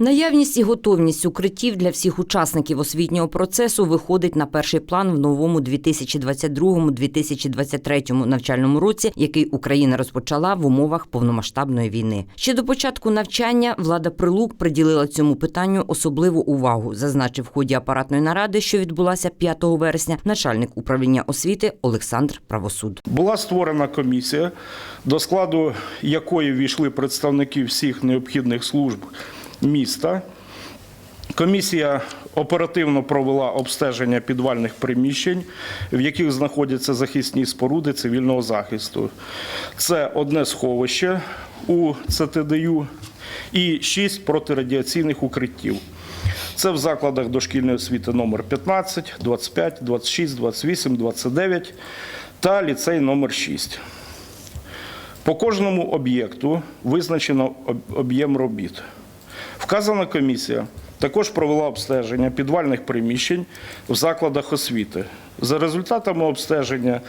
Наявність і готовність укриттів для всіх учасників освітнього процесу виходить на перший план в новому 2022-2023 навчальному році, який Україна розпочала в умовах повномасштабної війни. Ще до початку навчання влада Прилук приділила цьому питанню особливу увагу, зазначив в ході апаратної наради, що відбулася 5 вересня, начальник управління освіти Олександр Правосуд. Була створена комісія, до складу якої війшли представники всіх необхідних служб міста. Комісія оперативно провела обстеження підвальних приміщень, в яких знаходяться захисні споруди цивільного захисту. Це одне сховище у ЦТДЮ і шість протирадіаційних укриттів. Це в закладах дошкільної освіти номер 15, 25, 26, 28, 29 та ліцей номер 6. По кожному об'єкту визначено об'єм робіт. Вказана комісія також провела обстеження підвальних приміщень в закладах освіти. За результатами обстеження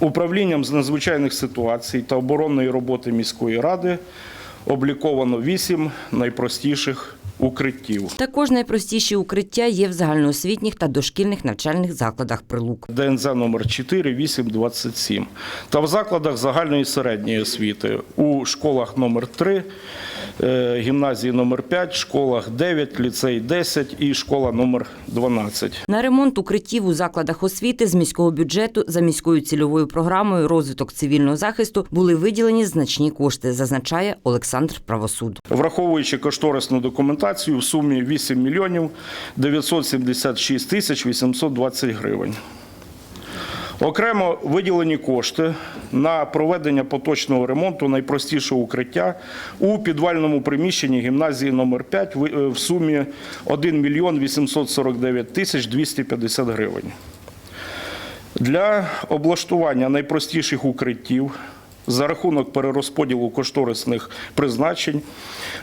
управлінням з надзвичайних ситуацій та оборонної роботи міської ради обліковано вісім найпростіших укриттів. Також найпростіші укриття є в загальноосвітніх та дошкільних навчальних закладах Прилук. ДНЗ номер 4, 8, 27. Та в закладах загальної середньої освіти у школах номер 3, е, гімназії номер 5, школах 9, ліцей 10 і школа номер 12. На ремонт укриттів у закладах освіти з міського бюджету за міською цільовою програмою розвиток цивільного захисту були виділені значні кошти, зазначає Олександр Правосуд. Враховуючи кошторисну документацію в сумі 8 мільйонів 976 тисяч 820 гривень. Окремо виділені кошти на проведення поточного ремонту найпростішого укриття у підвальному приміщенні гімназії номер 5 в- е, в сумі 1 мільйон 849 тисяч 250 гривень. Для облаштування найпростіших укриттів за рахунок перерозподілу кошторисних призначень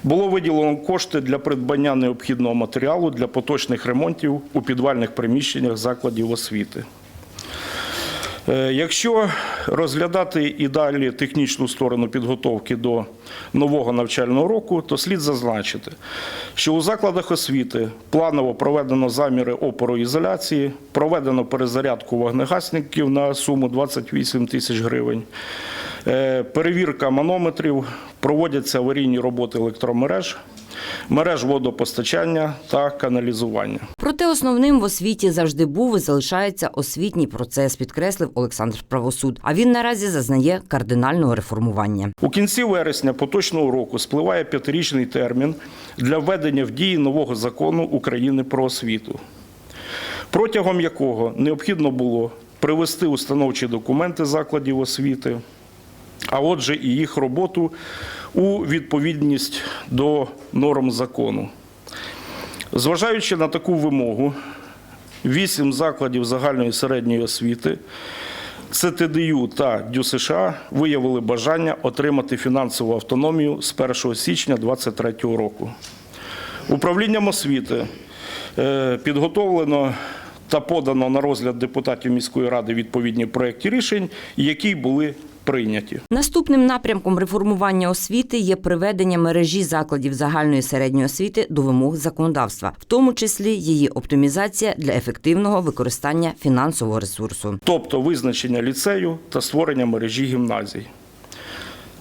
було виділено кошти для придбання необхідного матеріалу для поточних ремонтів у підвальних приміщеннях закладів освіти. Е, Якщо розглядати і далі технічну сторону підготовки до нового навчального року, то слід зазначити, що у закладах освіти планово проведено заміри опороізоляції, проведено перезарядку вогнегасників на суму 28 тисяч гривень, Е, перевірка манометрів, проводяться аварійні роботи електромереж, мереж водопостачання та каналізування. Проте основним в освіті завжди був і залишається освітній процес, підкреслив Олександр Правосуд. А він наразі зазнає кардинального реформування. У кінці вересня поточного року спливає п'ятирічний термін для введення в дії нового закону України про освіту, протягом якого необхідно було привести установчі документи закладів освіти, а отже, і їх роботу у відповідність до норм закону. Зважаючи на таку вимогу, вісім закладів загальної середньої освіти ЦТДЮ та ДЮСШ виявили бажання отримати фінансову автономію з 1 січня 2023 року. Управлінням освіти е, підготовлено та подано на розгляд депутатів міської ради відповідні проекти рішень, які були прийняті. Наступним напрямком реформування освіти є приведення мережі закладів загальної середньої освіти до вимог законодавства, в тому числі її оптимізація для ефективного використання фінансового ресурсу. тобто визначення ліцею та створення мережі гімназій.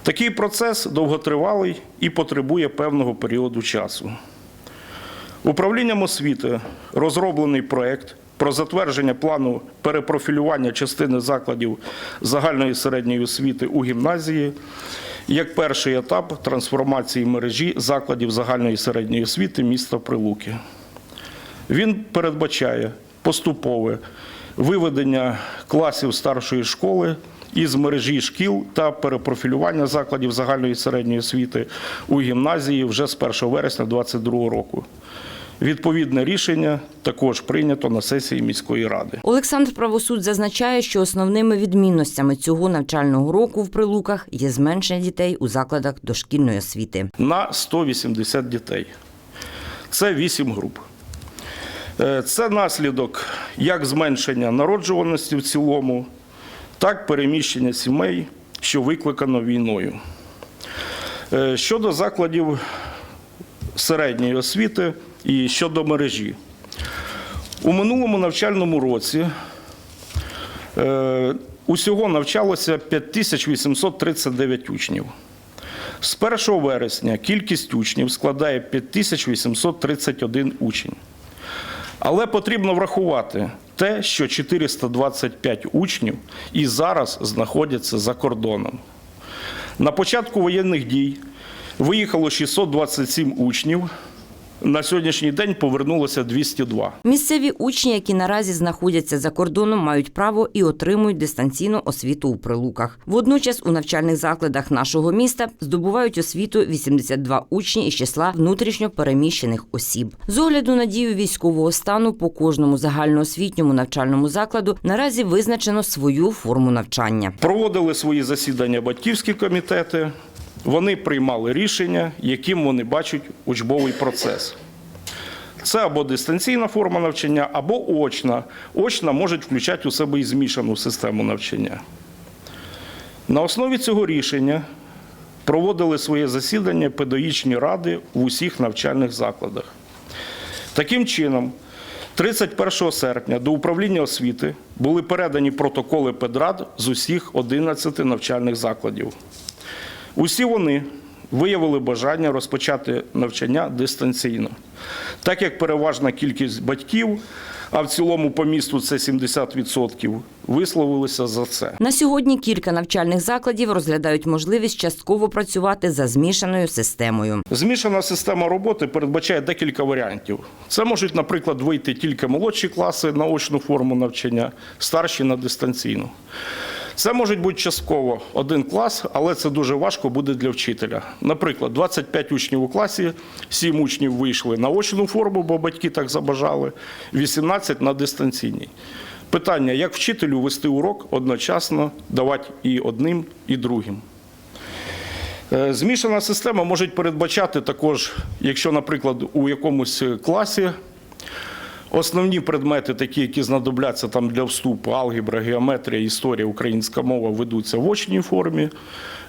Такий процес довготривалий і потребує певного періоду часу. Управлінням освіти розроблений проект про затвердження плану перепрофілювання частини закладів загальної середньої освіти у гімназії як перший етап трансформації мережі закладів загальної середньої освіти міста Прилуки. Він передбачає поступове виведення класів старшої школи із мережі шкіл та перепрофілювання закладів загальної середньої освіти у гімназії вже з 1 вересня 2022 року. Відповідне рішення також прийнято на сесії міської ради. Олександр Правосуд зазначає, що основними відмінностями цього навчального року в прилуках є зменшення дітей у закладах дошкільної освіти. на 180 дітей. Це 8 груп. Е, Це наслідок як зменшення народжуваності в цілому, так переміщення сімей, що викликано війною. Е, Щодо закладів середньої освіти і щодо мережі. У минулому навчальному році е, усього навчалося 5839 учнів. З 1 вересня кількість учнів складає 5831 учень. Але потрібно врахувати те, що 425 учнів і зараз знаходяться за кордоном. На початку воєнних дій виїхало 627 учнів. На сьогоднішній день повернулося 202. Місцеві учні, які наразі знаходяться за кордоном, мають право і отримують дистанційну освіту у прилуках. Водночас у навчальних закладах нашого міста здобувають освіту 82 учні із числа внутрішньо переміщених осіб. З огляду на дію військового стану по кожному загальноосвітньому навчальному закладу наразі визначено свою форму навчання. Проводили свої засідання батьківські комітети. Вони приймали рішення, яким вони бачать учбовий процес. Це або дистанційна форма навчання, або очна. Очна може включати у себе і змішану систему навчання. На основі цього рішення проводили своє засідання педагогічні ради в усіх навчальних закладах. Таким чином, 31 серпня до управління освіти були передані протоколи педрад з усіх 11 навчальних закладів. Усі вони виявили бажання розпочати навчання дистанційно. Так як переважна кількість батьків, а в цілому по місту це 70%, висловилися за це. На сьогодні кілька навчальних закладів розглядають можливість частково працювати за змішаною системою. Змішана система роботи передбачає декілька варіантів. Це можуть, наприклад, вийти тільки молодші класи на очну форму навчання, старші на дистанційну. Це можуть бути частково один клас, але це дуже важко буде для вчителя. Наприклад, 25 учнів у класі, 7 учнів вийшли на очну форму, бо батьки так забажали, 18 на дистанційній. Питання, як вчителю вести урок одночасно, давати і одним, і другим. Е, Змішана система може передбачати також, якщо, наприклад, у якомусь класі основні предмети, такі, які знадобляться там для вступу, алгебра, геометрія, історія, українська мова, ведуться в очній формі,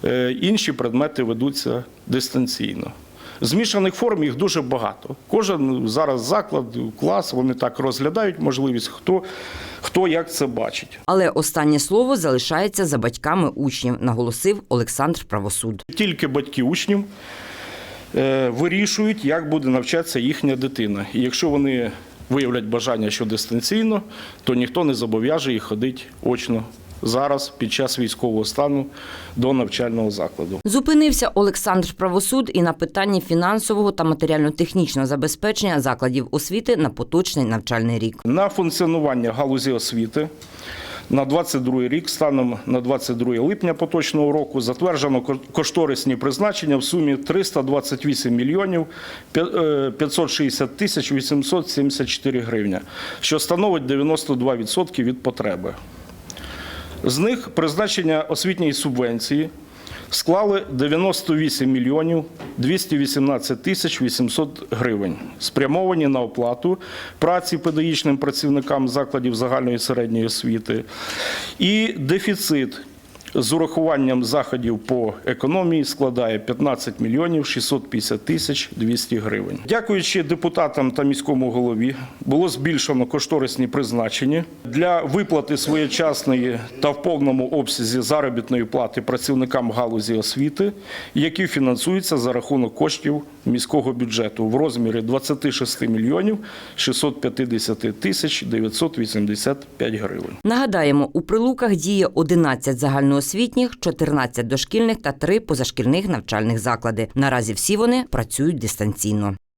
е, інші предмети ведуться дистанційно. Змішаних форм їх дуже багато. Кожен зараз заклад, клас, вони так розглядають можливість, хто, хто як це бачить. Але останнє слово залишається за батьками учнів, наголосив Олександр Правосуд. Тільки батьки учнів е, вирішують, як буде навчатися їхня дитина. І якщо вони виявлять бажання, що дистанційно, то ніхто не зобов'яже їх ходити очно зараз під час військового стану до навчального закладу. Зупинився Олександр Правосуд і на питанні фінансового та матеріально-технічного забезпечення закладів освіти на поточний навчальний рік. На функціонування галузі освіти на 22 рік, станом на 22 липня поточного року, затверджено ко- кошторисні призначення в сумі 328 мільйонів п'я- е, 560 тисяч 874 гривня, що становить 92% від потреби. З них призначення освітньої субвенції склали 98 мільйонів 218 тисяч 800 гривень, спрямовані на оплату праці педагогічним працівникам закладів загальної і середньої освіти. І дефіцит з урахуванням заходів по економії складає 15 мільйонів 650 тисяч 200 гривень. Дякуючи депутатам та міському голові, було збільшено кошторисні призначення для виплати своєчасної та в повному обсязі заробітної плати працівникам галузі освіти, які фінансуються за рахунок коштів міського бюджету в розмірі 26 мільйонів 650 тисяч 985 гривень. Нагадаємо, у прилуках діє 11 загальноосвітніх, 14 дошкільних та 3 позашкільних навчальних заклади. Наразі всі вони працюють дистанційно.